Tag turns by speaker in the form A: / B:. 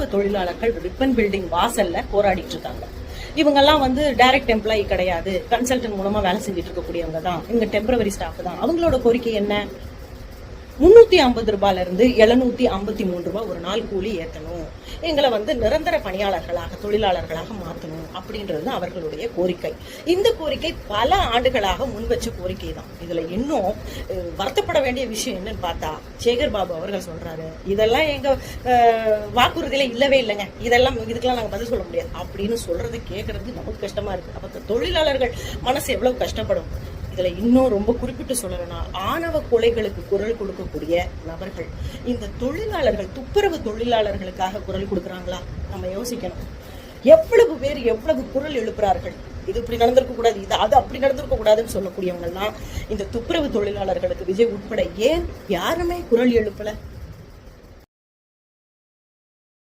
A: துப்புரவு தொழிலாளர்கள் ribbon building வாசல்ல போராடிட்டு இருக்காங்க இவங்கெல்லாம் வந்து டைரக்ட் எம்ப்ளாயி கிடையாது. கன்சல்டன்ட் மூலமா வேலை செஞ்சுட்டு இருக்கக்கூடியவங்க தான் இவங்க டெம்பரவரி ஸ்டாஃப் தான். அவங்களோட கோரிக்கை என்ன? முந்நூற்றி ஐம்பது ரூபாயிலிருந்து இருந்து ஐம்பத்தி மூணு ரூபாய் ஒரு நாள் கூலி ஏற்றணும் எங்களை வந்து நிரந்தர பணியாளர்களாக தொழிலாளர்களாக மாற்றணும் அப்படின்றது அவர்களுடைய கோரிக்கை. இந்த கோரிக்கை பல ஆண்டுகளாக முன்வச்ச கோரிக்கை தான். இதில் இன்னும் வருத்தப்பட வேண்டிய விஷயம் என்னன்னு பார்த்தா சேகர் பாபு அவர்கள் சொல்கிறாரு இதெல்லாம் எங்கள் வாக்குறுதியில் இல்லவே இல்லைங்க. இதெல்லாம் இதுக்கெல்லாம் நாங்கள் பதில் சொல்ல முடியாது. அப்படின்னு சொல்கிறத கேட்குறது நமக்கு கஷ்டமாக இருக்குது அப்போ தொழிலாளர்கள் மனசு எவ்வளவு கஷ்டப்படும்? இதில் இன்னும் ரொம்ப குறிப்பிட்டு சொல்லணும்னா ஆணவ கொலைகளுக்கு குரல் கொடுக்கக்கூடிய நபர்கள் இந்த தொழிலாளர்கள் துப்புரவு தொழிலாளர்களுக்காக குரல் கொடுக்குறாங்களா? நம்ம யோசிக்கணும். எவ்வளவு பேர் எவ்வளவு குரல் எழுப்புறார்கள்? இது இப்படி நடந்திருக்க கூடாது இது அது அப்படி நடந்திருக்க கூடாதுன்னு சொல்லக்கூடியவங்கலாம் இந்த துப்புரவு தொழிலாளர்களுக்கு விஜய் உட்பட ஏன் யாருமே குரல் எழுப்பலை?